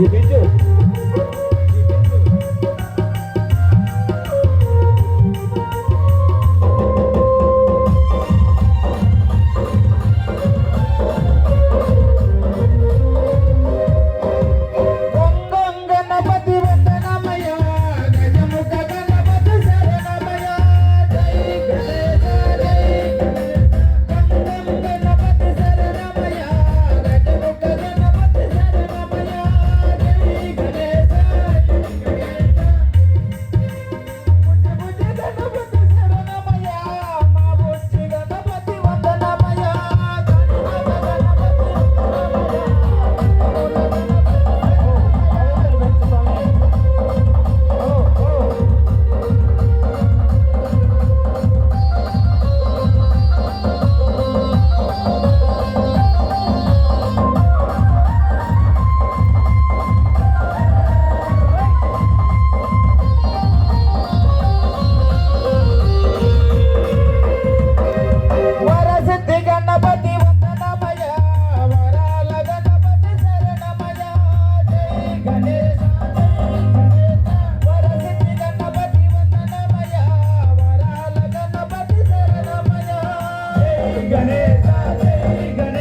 Yemeği yok. Jaya Jaya